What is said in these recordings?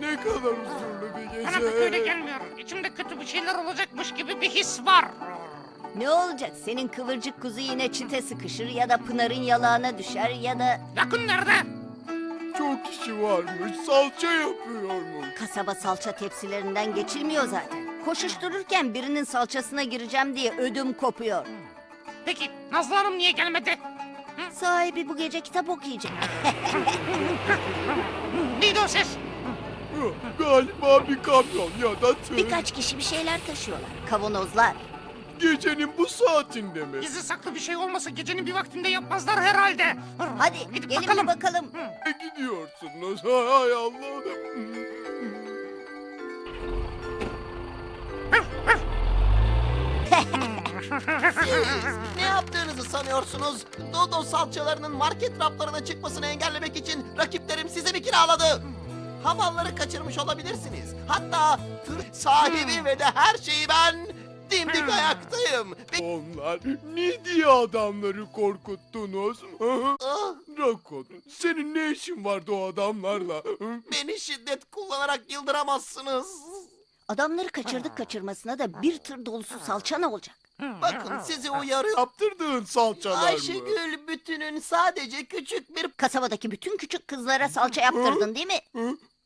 Ne kadar huzurlu bir Bana pek öyle gece. gelmiyor. İçimde kötü bir şeyler olacakmış gibi bir his var. Ne olacak? Senin kıvırcık kuzu yine çite sıkışır ya da Pınar'ın yalağına düşer ya da Yakın nerede? Çok kişi varmış. Salça yapıyormuş. kasaba salça tepsilerinden geçilmiyor zaten. Koşuştururken birinin salçasına gireceğim diye ödüm kopuyor. Peki Nazlı Hanım niye gelmedi? Sahibi bu gece kitap okuyacak. Neydi o ses? Galiba bir kamyon ya da tır. Birkaç kişi bir şeyler taşıyorlar. Kavanozlar. Gecenin bu saatinde mi? Gizli saklı bir şey olmasa gecenin bir vaktinde yapmazlar herhalde. Hadi Gidip gelin bakalım. bir bakalım. Ne gidiyorsunuz? Hay Allah'ım. Ne yaptığınızı sanıyorsunuz? Dodo salçalarının market raflarına çıkmasını engellemek için rakiplerim size mi kiraladı? Havalları kaçırmış olabilirsiniz. Hatta tır sahibi ve de her şeyi ben dimdik ayaktayım. Ve... Onlar ne diye adamları korkuttunuz? Ah, Rakun, senin ne işin vardı o adamlarla? Beni şiddet kullanarak yıldıramazsınız. Adamları kaçırdık kaçırmasına da bir tır dolusu salça ne olacak? Bakın sizi uyarıyorum. Yaptırdığın salçalar mı? Ayşegül bütünün sadece küçük bir Kasabadaki bütün küçük kızlara salça yaptırdın değil mi?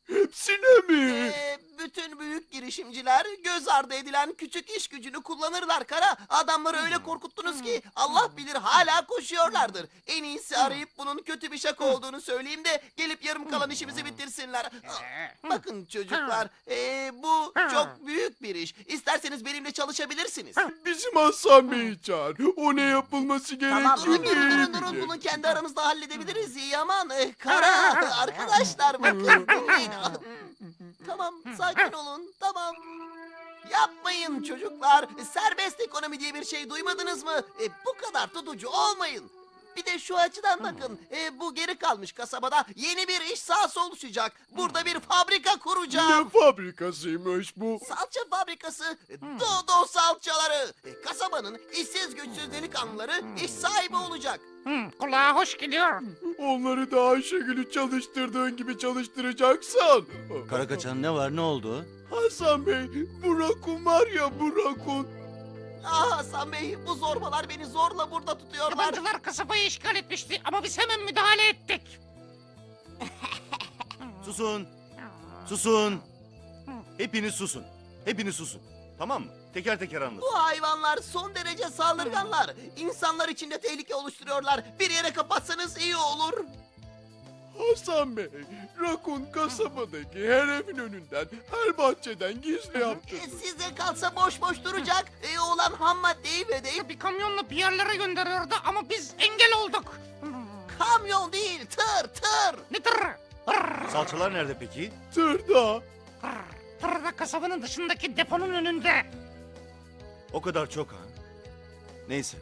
Hepsine mi? Ee, bütün büyük girişimciler göz ardı edilen küçük iş gücünü kullanırlar kara. Adamları öyle korkuttunuz ki Allah bilir hala koşuyorlardır. En iyisi arayıp bunun kötü bir şaka olduğunu söyleyeyim de gelip yarım kalan işimizi bitirsinler. Bakın çocuklar ee, bu çok büyük bir iş. İsterseniz benimle çalışabilirsiniz. Bizim Hasan Bey'i çağır. O ne yapılması Tamam, gerektiğini Durun durun durun durun bunu kendi aramızda halledebiliriz. Yaman. Ee, Kara. Arkadaşlar bakın dinleyin. Tamam sakin olun tamam. Yapmayın çocuklar. Serbest ekonomi diye bir şey duymadınız mı? E, bu kadar tutucu olmayın. Bir de şu açıdan bakın. E, bu geri kalmış kasabada yeni bir iş sahası oluşacak. Burada bir fabrika kuracağım. Ne fabrikasıymış bu? Salça fabrikası Dodo salçaları. E, kasabanın işsiz güçsüz delikanlıları iş sahibi olacak. Hmm, kulağa hoş geliyor. Onları da Ayşegül'ü çalıştırdığın gibi çalıştıracaksan. Karakaçan ne var ne oldu? Hasan Bey, bu rakun var ya bu rakun. Ah Hasan Bey bu zorbalar beni zorla burada tutuyorlar. Yabancılar kasabayı işgal etmişti ama biz hemen müdahale ettik. Susun. Susun. Hepiniz susun. Hepiniz susun. Tamam mı? Teker teker anlatın. Bu hayvanlar son derece saldırganlar. İnsanlar içinde tehlike oluşturuyorlar. Bir yere kapatsanız iyi olur. Hasan Bey, rakun kasabadaki her evin önünden, her bahçeden gizli E, yaptırdı. size kalsa boş boş duracak. E, olan ham maddeyi ve de Bir kamyonla bir yerlere gönderiyordu ama biz engel olduk. Kamyon değil tır tır. Ne tır? Hırr, Salçalar nerede peki? Tırda. hırr. Tır da kasabanın dışındaki deponun önünde. O kadar çok ha. Neyse.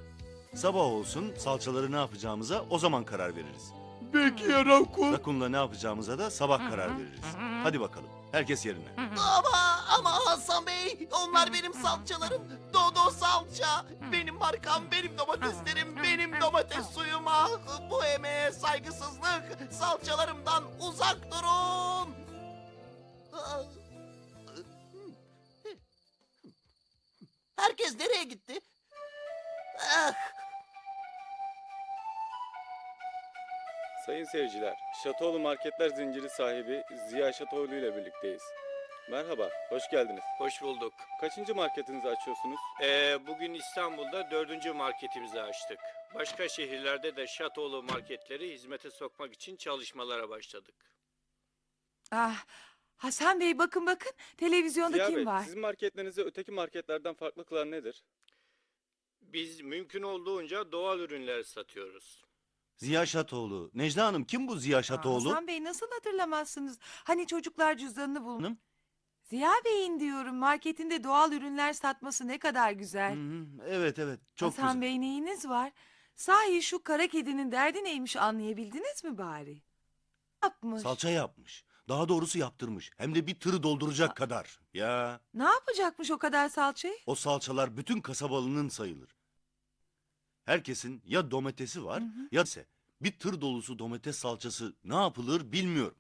Sabah olsun salçaları ne yapacağımıza o zaman karar veririz. Peki ya rakun? Rakunla ne yapacağımıza da sabah karar veririz. Hadi bakalım. Herkes yerine. Ama ama Hasan Bey onlar benim salçalarım. Dodo salça. Benim markam, benim domateslerim, benim domates suyum. Ah, bu emeğe saygısızlık. Salçalarımdan uzak durun. Herkes nereye gitti? Ah, Sayın seyirciler, Şatoğlu Marketler Zinciri sahibi Ziya Şatoğlu ile birlikteyiz. Merhaba, hoş geldiniz. Hoş bulduk. Kaçıncı marketinizi açıyorsunuz? Ee, bugün İstanbul'da dördüncü marketimizi açtık. Başka şehirlerde de şatoğlu marketleri hizmete sokmak için çalışmalara başladık. Ah, Hasan Bey bakın bakın televizyonda Ziya kim Bey, var? sizin marketlerinizi öteki marketlerden farklı kılan nedir? Biz mümkün olduğunca doğal ürünler satıyoruz. Ziya Şatoğlu. Necla Hanım kim bu Ziya Şatoğlu? Hasan Bey nasıl hatırlamazsınız? Hani çocuklar cüzdanını. Hanım? Ziya Bey'in diyorum marketinde doğal ürünler satması ne kadar güzel. Hı hı, Evet evet çok Hasan güzel. Bey neyiniz var? Sahi şu kara kedinin derdi neymiş anlayabildiniz mi bari? Yapmış. Salça yapmış. Daha doğrusu yaptırmış. Hem de bir tırı dolduracak kadar. Ya Ne yapacakmış o kadar salçayı? o salçalar bütün kasabalının sayılır. Herkesin ya domatesi var ya ise bir tır dolusu domates salçası ne yapılır bilmiyorum.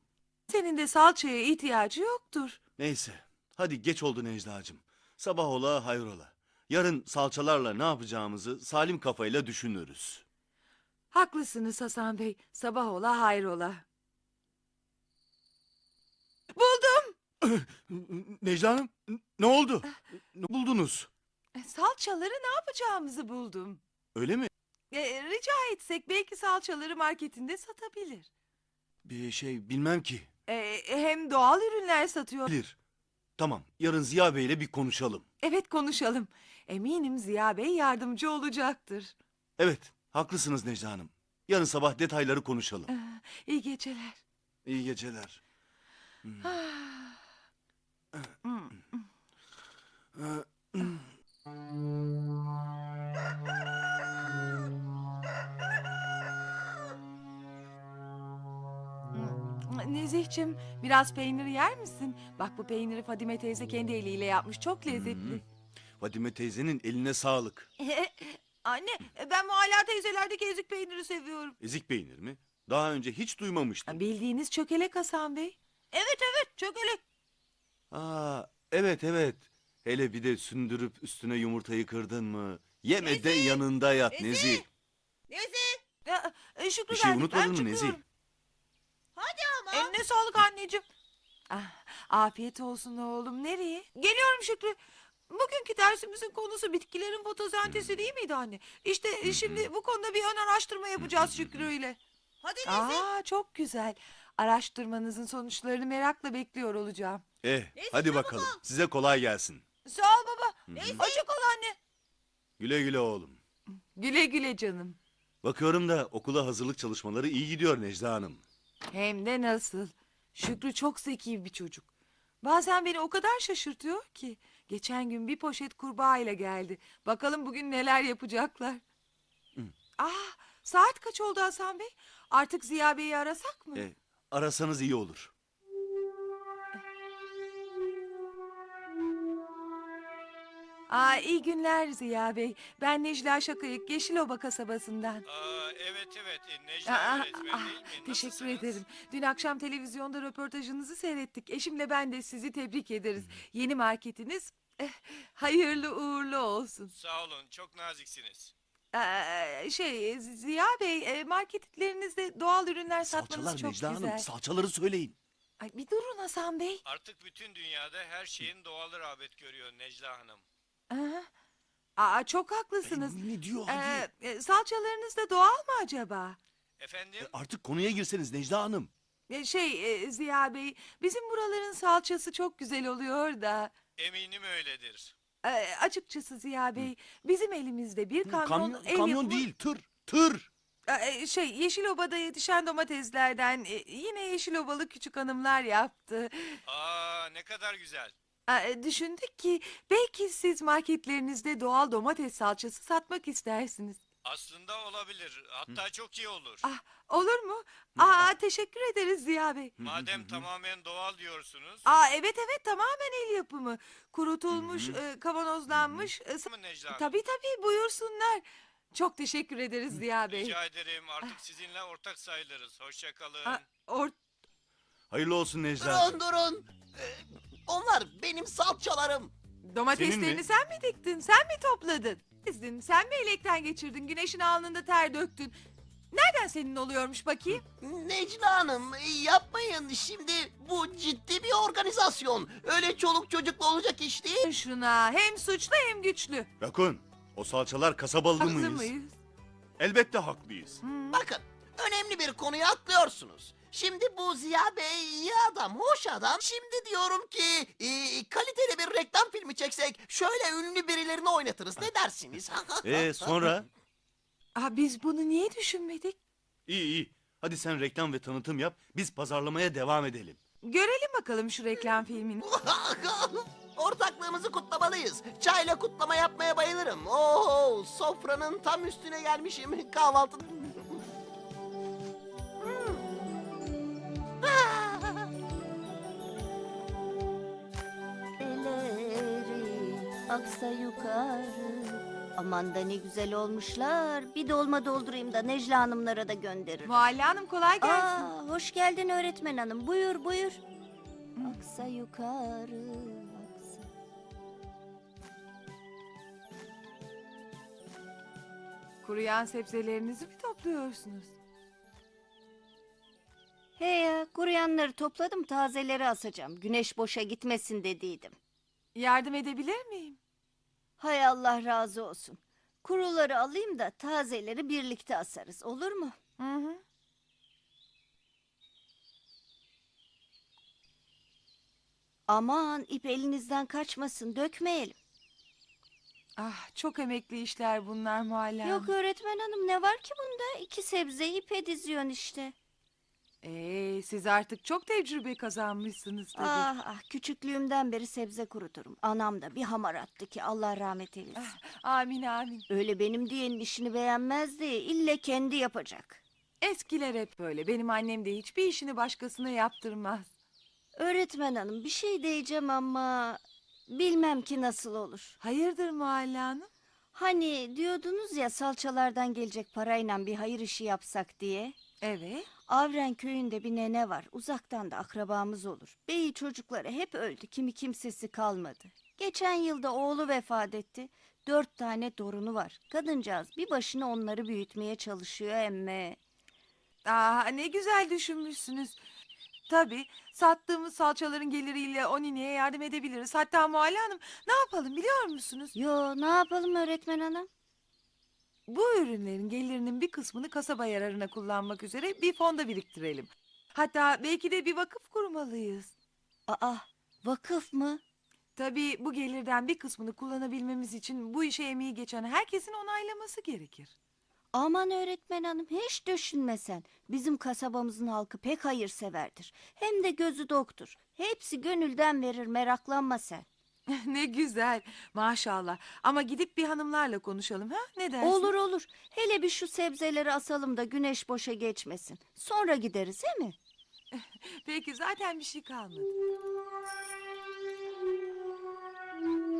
Senin de salçaya ihtiyacı yoktur. Neyse. Hadi geç oldu Necla'cığım. Sabah ola hayrola. Yarın salçalarla ne yapacağımızı salim kafayla düşünürüz. Haklısınız Hasan Bey. Sabah ola hayrola. Buldum. Necla Hanım ne oldu? Ne buldunuz? E, Salçaları ne yapacağımızı buldum. Öyle mi? E, rica etsek belki salçaları marketinde satabilir. Bir şey bilmem ki. E, hem doğal ürünler satıyor. Bilir. Tamam yarın Ziya Bey'le bir konuşalım. Evet konuşalım. Eminim Ziya Bey yardımcı olacaktır. Evet haklısınız Necla Hanım. Yarın sabah detayları konuşalım. E, İyi geceler. İyi geceler. Nezihçim biraz peynir yer misin? Bak bu peyniri Fadime teyze kendi eliyle yapmış. Çok lezzetli. Fadime teyzenin eline sağlık. Anne ben Mualla teyzelerdeki ezik peyniri seviyorum. Ezik peynir mi? Daha önce hiç duymamıştım. Bildiğiniz çökelek Hasan Bey. Evet evet çökelek. Aa, evet evet. Hele bir de sündürüp üstüne yumurtayı kırdın mı? Yeme de yanında yat Nezi. Ya, e, Şükrü Bir şey geldi, unutmadın ben mı Nezi? çıkıyorum. Eline sağlık anneciğim. Ah, afiyet olsun oğlum. Nereye? Geliyorum Şükrü. Bugünkü dersimizin konusu bitkilerin fotosentezi değil miydi anne? İşte e, şimdi bu konuda bir ön araştırma yapacağız Şükrü ile. Hadi Aa, çok güzel. Araştırmanızın sonuçlarını merakla bekliyor olacağım. Eh, hadi bakalım. Size kolay gelsin. Sağ ol baba. Hoşça kal anne. Güle güle oğlum. Güle güle canım. Bakıyorum da okula hazırlık çalışmaları iyi gidiyor Necla Hanım. Hem de nasıl. Şükrü çok zeki bir çocuk. Bazen beni o kadar şaşırtıyor ki. Geçen gün bir poşet kurbağa ile geldi. Bakalım bugün neler yapacaklar. Ah, saat kaç oldu Hasan Bey? Artık Ziya Bey'i arasak mı? Eh, arasanız iyi olur. Aa, iyi günler Ziya Bey. Ben Necla Şakayık, Yeşiloba kasabasından. Aa, evet evet e, Necla Aa, öğretmen ah, değil mi? teşekkür Nasılsınız? ederim. Dün akşam televizyonda röportajınızı seyrettik. Eşimle ben de sizi tebrik ederiz. Yeni marketiniz eh, hayırlı uğurlu olsun. Sağ olun çok naziksiniz. Ee, şey Ziya Bey e, marketlerinizde doğal ürünler satmanız Salçalar çok Necla güzel. Hanım, salçaları söyleyin. Ay, bir durun Hasan Bey. Artık bütün dünyada her şeyin doğalı rağbet görüyor Necla Hanım. Aa, Aa, çok haklısınız. Ne diyor hadi? Ee, e, salçalarınız da doğal mı acaba? Efendim? E, Artık konuya girseniz Necla Hanım. E, Şey e, Ziya Bey, bizim buraların salçası çok güzel oluyor da. Eminim öyledir. E, açıkçası Ziya Bey, bizim elimizde bir kamyon, Kamyon, ev kamyon yapımı- değil, tır, tır. E, şey Yeşiloba'da yetişen domateslerden e, yine Yeşilobalı küçük hanımlar yaptı. Aa ne kadar güzel. E, düşündük ki belki siz marketlerinizde doğal domates salçası satmak istersiniz. Aslında olabilir. Hatta çok iyi olur. Ah, olur mu? Aa, teşekkür ederiz Ziya Bey. Madem tamamen doğal diyorsunuz. Aa, evet evet tamamen el yapımı. Kurutulmuş, e, kavanozlanmış. e, sa- mı Necla Hanım? tabii tabii buyursunlar. Çok teşekkür ederiz Ziya Bey. Rica ederim. Artık sizinle ortak sayılırız. Hoşça kalın. Aa, or- Hayırlı olsun Necla. Durun durun. Ee, onlar benim salçalarım. Domateslerini mi? sen mi diktin? Sen mi topladın? Dizdin, sen mi elekten geçirdin? Güneşin alnında ter döktün. Nereden senin oluyormuş bakayım? Necla Hanım yapmayın şimdi bu ciddi bir organizasyon. Öyle çoluk çocuklu olacak iş değil. Şuna hem suçlu hem güçlü. Bakın, o salçalar kasabalı Haklı mıyız? mıyız? Elbette haklıyız. Bakın önemli bir konuyu atlıyorsunuz. Şimdi bu Ziya Bey iyi adam, hoş adam. Şimdi diyorum ki e, kaliteli bir reklam filmi çeksek şöyle ünlü birilerini oynatırız. Ne dersiniz? E sonra? Aa, biz bunu niye düşünmedik? İyi iyi. Hadi sen reklam ve tanıtım yap. Biz pazarlamaya devam edelim. Görelim bakalım şu reklam filmini. Ortaklığımızı kutlamalıyız. Çayla kutlama yapmaya bayılırım. Oo, sofranın tam üstüne gelmişim kahvaltı. Elleri aksa yukarı Aman da ne güzel olmuşlar. Bir dolma doldurayım da Necla Hanımlara da gönderirim. Muhalle Hanım kolay gelsin. Aa, hoş geldin öğretmen hanım. Buyur buyur. Aksa yukarı, aksa. Kuruyan sebzelerinizi mi topluyorsunuz? He ya, kuruyanları topladım, tazeleri asacağım. Güneş boşa gitmesin dediydim. Yardım edebilir miyim? Hay Allah razı olsun. Kuruları alayım da tazeleri birlikte asarız, olur mu? Hı hı. Aman ip elinizden kaçmasın, dökmeyelim. Ah çok emekli işler bunlar Muhalle Hanım. Yok öğretmen hanım ne var ki bunda? İki sebzeyi ipe diziyorsun işte. Ee, siz artık çok tecrübe kazanmışsınız tabii. Ah ah küçüklüğümden beri sebze kuruturum. Anam da bir hamar attı ki Allah rahmet eylesin. Amin amin. Öyle benim diyenin işini beğenmezdi. İlle kendi yapacak. Eskiler hep böyle. Benim annem de hiçbir işini başkasına yaptırmaz. Öğretmen hanım bir şey diyeceğim ama bilmem ki nasıl olur. Hayırdır Muhalle Hanım? Hani diyordunuz ya salçalardan gelecek parayla bir hayır işi yapsak diye. Evet. Avren köyünde bir nene var. Uzaktan da akrabamız olur. Beyi çocukları hep öldü. Kimi kimsesi kalmadı. Geçen yılda oğlu vefat etti. Dört tane torunu var. Kadıncağız bir başına onları büyütmeye çalışıyor emme. Aa, ne güzel düşünmüşsünüz. Tabii sattığımız salçaların geliriyle o nineye yardım edebiliriz. Hatta Muhalle Hanım ne yapalım biliyor musunuz? Yo ne yapalım öğretmen hanım? Bu ürünlerin gelirinin bir kısmını kasaba yararına kullanmak üzere bir fonda biriktirelim. Hatta belki de bir vakıf kurmalıyız. Aa vakıf mı? Tabii bu gelirden bir kısmını kullanabilmemiz için bu işe emeği geçen herkesin onaylaması gerekir. Aman öğretmen hanım hiç düşünmesen. Bizim kasabamızın halkı pek hayırseverdir. Hem de gözü doktur. Hepsi gönülden verir meraklanma sen. ne güzel maşallah. Ama gidip bir hanımlarla konuşalım ha ne dersin? Olur olur. Hele bir şu sebzeleri asalım da güneş boşa geçmesin. Sonra gideriz he mi? Peki zaten bir şey kalmadı.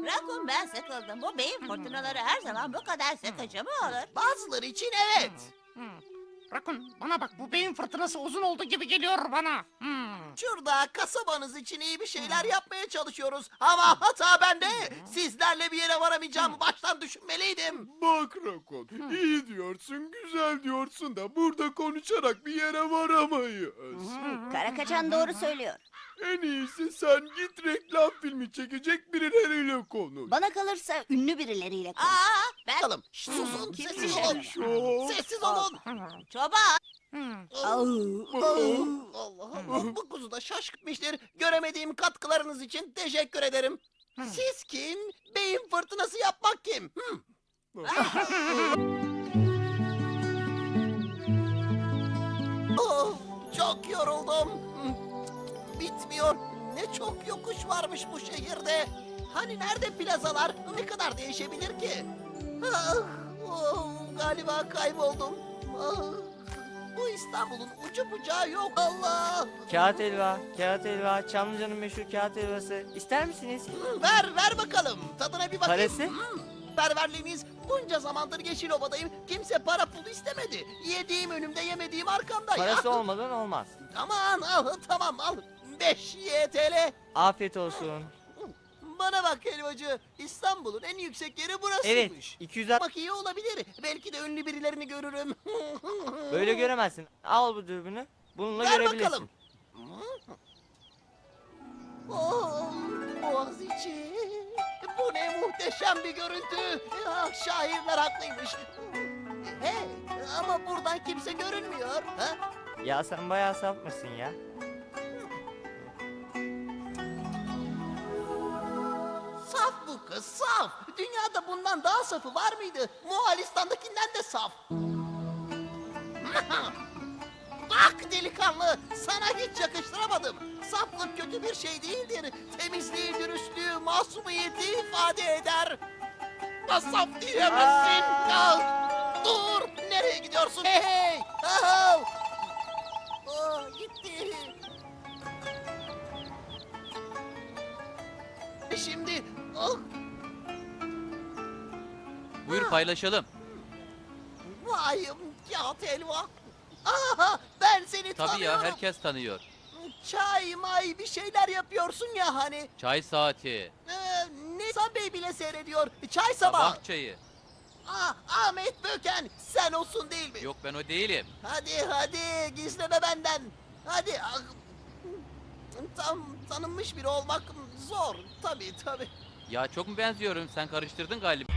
Rakun ben sıkıldım. Bu beyin fırtınaları her zaman bu kadar sıkıcı mı olur? Bazıları için evet. Hmm. Rakun bana bak bu beyin fırtınası uzun oldu gibi geliyor bana. Hmm. Şurada kasabanız için iyi bir şeyler yapmaya çalışıyoruz. Ama hata bende. Sizlerle bir yere varamayacağımı baştan düşünmeliydim. Bak Rakon, iyi diyorsun, güzel diyorsun da burada konuşarak bir yere varamayız. Karakaçan doğru söylüyor. En iyisi sen git reklam filmi çekecek birileriyle konuş. Bana kalırsa ünlü birileriyle konuş. Aa, ben Bakalım. Şşt, susun. Kim Sessiz olun. Sessiz olun. çoban. Hmm. Au, Allah. Allah. Bu kuzu da şaşkınmıştır. Göremediğim katkılarınız için teşekkür ederim. Siz kim? Beyin fırtınası yapmak kim? Hı? Oh, çok yoruldum. Bitmiyor. Ne çok yokuş varmış bu şehirde. Hani nerede plazalar? Ne kadar değişebilir ki? Ah, oh, galiba kayboldum. Ah, bu İstanbul'un ucu bucağı yok. Allah! Kağıt helva, kağıt helva, Çamlıca'nın meşhur kağıt helvası. İster misiniz? Hmm, Ver, ver bakalım. Tadına bir bakayım. Parası? Hmm, Perverliğiniz bunca zamandır Yeşilova'dayım. Kimse para pul istemedi. Yediğim önümde yemediğim arkamda Parası ya. olmadan olmaz. Aman al tamam al. 5 YTL. Afiyet olsun. Bana bak helvacı. İstanbul'un en yüksek yeri Evet, burasıymış. 260 Bak iyi olabilir. Belki de ünlü birilerini görürüm. böyle göremezsin. Al bu dürbünü. Bununla Ver görebilirsin. bakalım. Oh, Boğaziçi. Bu ne muhteşem bir görüntü. Ah, şairler haklıymış. Hey, ama buradan kimse görünmüyor. Ha? Ya sen bayağı safmışsın ya. Bu kız, saf. Dünyada bundan daha safı var mıydı? Moğolistan'dakinden de saf. Bak delikanlı, sana hiç yakıştıramadım. Saflık kötü bir şey değildir. Temizliği, dürüstlüğü, masumiyeti ifade eder. Bana saf diyemezsin. Ya, dur, nereye gidiyorsun? Hey hey! Ah! Aa, gitti. Şimdi, Buyur paylaşalım. Vay kağıt helva. Aha ben seni Tabii tanıyorum. ya herkes tanıyor. Çay may bir şeyler yapıyorsun ya hani. Çay saati, Ee, Nisan Bey bile seyrediyor. Çay sabah. sabah çayı. Ah, Ahmet Böken sen olsun değil mi? Yok ben o değilim. Hadi hadi gizleme benden. Hadi. ah, Tam tanınmış biri olmak zor. Tabii tabii. Ya çok mu benziyorum? Sen karıştırdın galiba.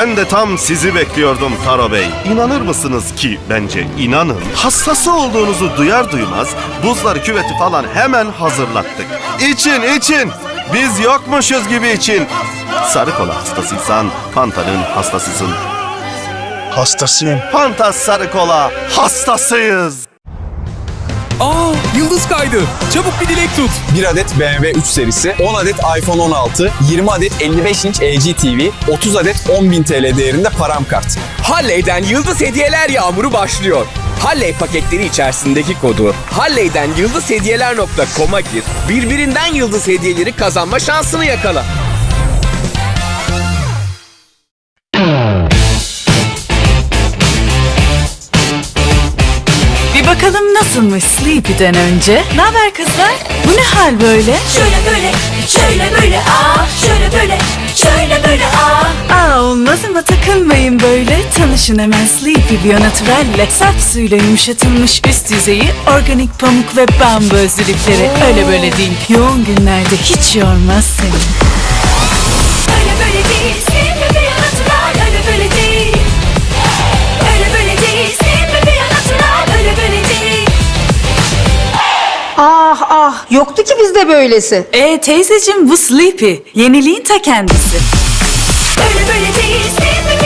Ben de tam sizi bekliyordum Taro Bey. İnanır mısınız ki bence inanın. Hastası olduğunuzu duyar duymaz buzları küveti falan hemen hazırlattık. İçin için. Biz yokmuşuz gibi için. Sarı kola hastasıysan Fanta'nın hastasısın. Hastasıyım. Fanta sarı kola hastasıyız. Aa yıldız kaydı. Çabuk bir dilek tut. 1 adet BMW 3 serisi, 10 adet iPhone 16, 20 adet 55 inç LG TV, 30 adet 10.000 TL değerinde param kart. Halley'den yıldız hediyeler yağmuru başlıyor. Halley paketleri içerisindeki kodu Halley'den yıldızhediyeler.com'a gir. Birbirinden yıldız hediyeleri kazanma şansını yakala. Bakalım nasılmış Sleepy'den önce. Ne haber kızlar? Bu ne hal böyle? Şöyle böyle, şöyle böyle aa, şöyle böyle, şöyle böyle aa. Aa olmaz ama takılmayın böyle. Tanışın hemen Sleepy Bionatürel'le. Sert suyla yumuşatılmış üst yüzeyi, organik pamuk ve bambu özlülükleri. Öyle böyle değil. Yoğun günlerde hiç yormaz seni. Öyle böyle değilsin yoktu ki bizde böylesi. E teyzeciğim bu Sleepy. Yeniliğin ta kendisi. Öyle böyle değilsin bebeğim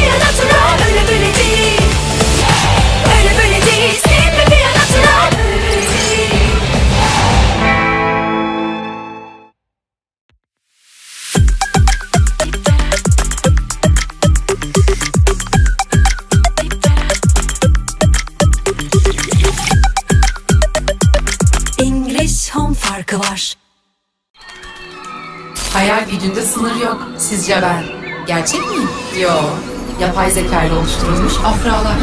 Yapay zeka ile oluşturulmuş afralar.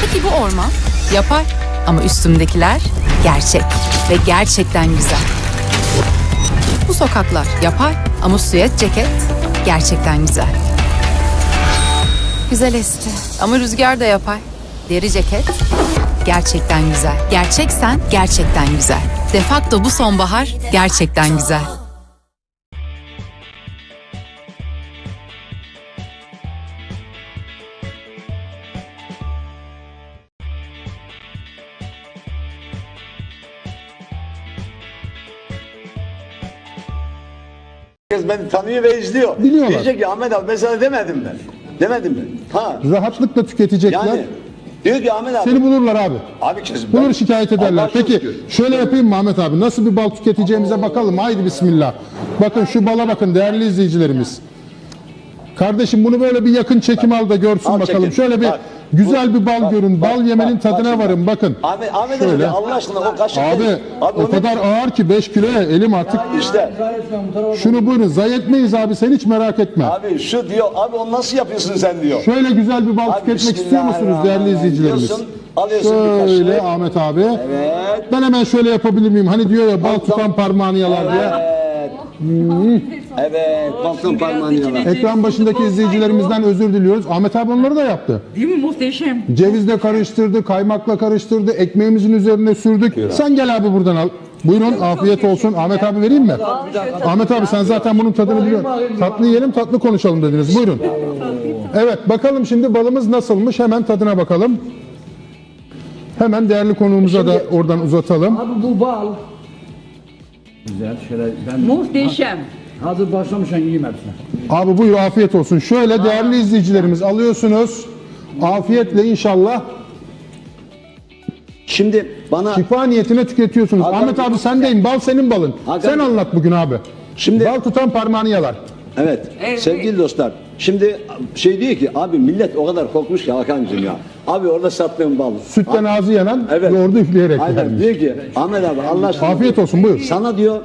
Peki bu orman? Yapay. Ama üstümdekiler gerçek. Ve gerçekten güzel. Bu sokaklar yapay ama süet ceket gerçekten güzel. Güzel esti. Ama rüzgar da yapay. Deri ceket gerçekten güzel. Gerçeksen gerçekten güzel. Defakto bu sonbahar gerçekten güzel. Herkes beni tanıyor ve izliyor. Biliyorlar. Diyecek ki Ahmet abi ben sana demedim ben. Demedim mi? Ha. Rahatlıkla tüketecekler. Yani diyor ki Ahmet abi. Seni bulurlar abi. Abi kesin. Bulur şikayet ederler. Allah Peki şükür. şöyle yapayım mı Ahmet abi? Nasıl bir bal tüketeceğimize bakalım. Haydi bismillah. Bakın şu bala bakın değerli izleyicilerimiz. Kardeşim bunu böyle bir yakın çekim al da görsün Al bakalım. çekim. Şöyle bir Bak. Güzel bir bal Bak, görün. bak, Bal yemenin bak, tadına bak varın bakın. Ahmet, Ahmet Şöyle. abi Allah aşkına o kaşık Abi, değil. o onu- kadar ağır ki 5 kiloya elim artık. İşte Şunu buyurun. Zayi etmeyiz abi sen hiç merak etme. abi şu diyor abi onu nasıl yapıyorsun sen diyor. Şöyle güzel bir bal Abi, tüketmek istiyor musunuz değerli izleyicilerimiz? Diyorsun, alıyorsun Şöyle. Ahmet abi. Evet. Ben hemen şöyle yapabilir miyim? Hani diyor ya bal tutan parmağını yalar diye. Evet. Evet. Balkon parmağını yalan. Ekran başındaki izleyicilerimizden özür diliyoruz. Ahmet abi onları da yaptı. Değil mi muhteşem? Cevizle karıştırdı, kaymakla karıştırdı, ekmeğimizin üzerine sürdük. Sen gel abi buradan al. Buyurun afiyet olsun. Ahmet abi vereyim mi? Ahmet abi sen zaten bunun tadını biliyorsun. Tatlı yiyelim tatlı konuşalım dediniz. Buyurun. Evet bakalım şimdi balımız nasılmış hemen tadına bakalım. Hemen değerli konuğumuza da oradan uzatalım. Abi bu bal. Güzel şöyle ben... Muhteşem. Hazır başlamışsan yiyeyim hepsini. Abi buyur afiyet olsun. Şöyle değerli izleyicilerimiz alıyorsunuz. Afiyetle inşallah Şimdi bana şifa niyetine tüketiyorsunuz. Hakan- Ahmet abi sendeyim. Bal senin balın. Hakan- Sen anlat bugün abi. Şimdi- Bal tutan parmağını yalar. Evet. Sevgili dostlar. Şimdi şey diyor ki abi millet o kadar korkmuş ki Hakan'cığım ya. Abi orada sattığım bal. Sütten ağzı yanan Evet. yoğurdu üfleyerek Aynen vermiş. diyor ki Ahmet abi Allah aşkına. Afiyet olsun buyur. Sana diyor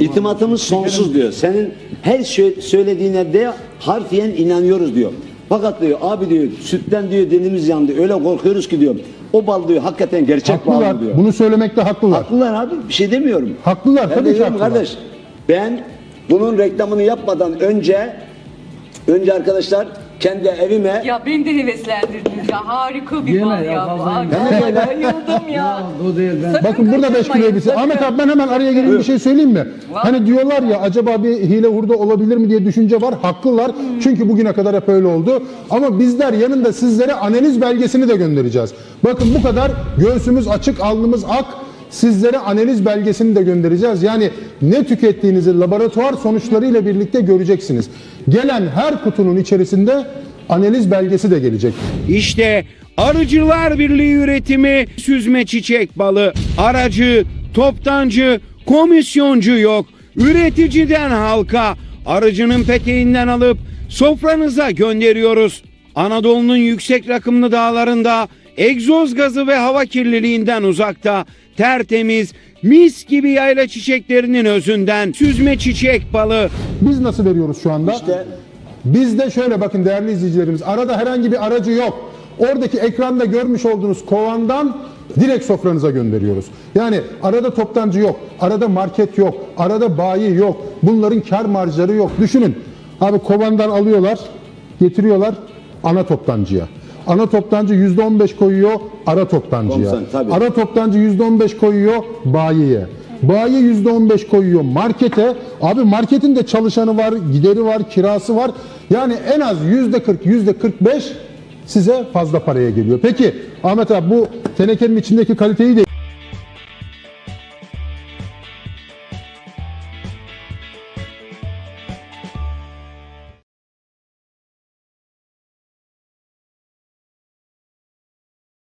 itimatımız sonsuz diyor. Senin her şey söylediğine de harfiyen inanıyoruz diyor. Fakat diyor abi diyor sütten diyor dilimiz yandı öyle korkuyoruz ki diyor. O bal diyor hakikaten gerçek bal Haklılar. diyor. Bunu söylemekte haklılar. Haklılar abi bir şey demiyorum. Haklılar Ben tabii ki haklılar. kardeş ben bunun reklamını yapmadan önce önce arkadaşlar kendi evime Ya beni de heveslendirdiniz ya. Harika bir Yeme bal ya, ya. fazla Ay, yeme. Yeme. Bayıldım ya. o değil ben. Sakın Bakın burada 5 kilo elbise. sakın. Ahmet abi ben hemen araya gireyim bir şey söyleyeyim mi? Hani diyorlar ya acaba bir hile hurda olabilir mi diye düşünce var. Haklılar. Çünkü bugüne kadar hep öyle oldu. Ama bizler yanında sizlere analiz belgesini de göndereceğiz. Bakın bu kadar göğsümüz açık, alnımız ak. Sizlere analiz belgesini de göndereceğiz. Yani ne tükettiğinizi laboratuvar sonuçlarıyla birlikte göreceksiniz. Gelen her kutunun içerisinde analiz belgesi de gelecek. İşte Arıcılar Birliği üretimi süzme çiçek balı. Aracı, toptancı, komisyoncu yok. Üreticiden halka, arıcının peteğinden alıp sofranıza gönderiyoruz. Anadolu'nun yüksek rakımlı dağlarında egzoz gazı ve hava kirliliğinden uzakta tertemiz, mis gibi yayla çiçeklerinin özünden süzme çiçek balı. Biz nasıl veriyoruz şu anda? İşte Bizde şöyle bakın değerli izleyicilerimiz arada herhangi bir aracı yok. Oradaki ekranda görmüş olduğunuz kovandan direkt sofranıza gönderiyoruz. Yani arada toptancı yok, arada market yok, arada bayi yok. Bunların kar marjları yok. Düşünün. Abi kovandan alıyorlar, getiriyorlar ana toptancıya. Ana toptancı %15 koyuyor ara toptancıya. Komiser, tabii. Ara toptancı %15 koyuyor bayiye. Bayi %15 koyuyor markete. Abi marketin de çalışanı var, gideri var, kirası var. Yani en az %40, %45 size fazla paraya geliyor. Peki Ahmet abi bu tenekenin içindeki kaliteyi de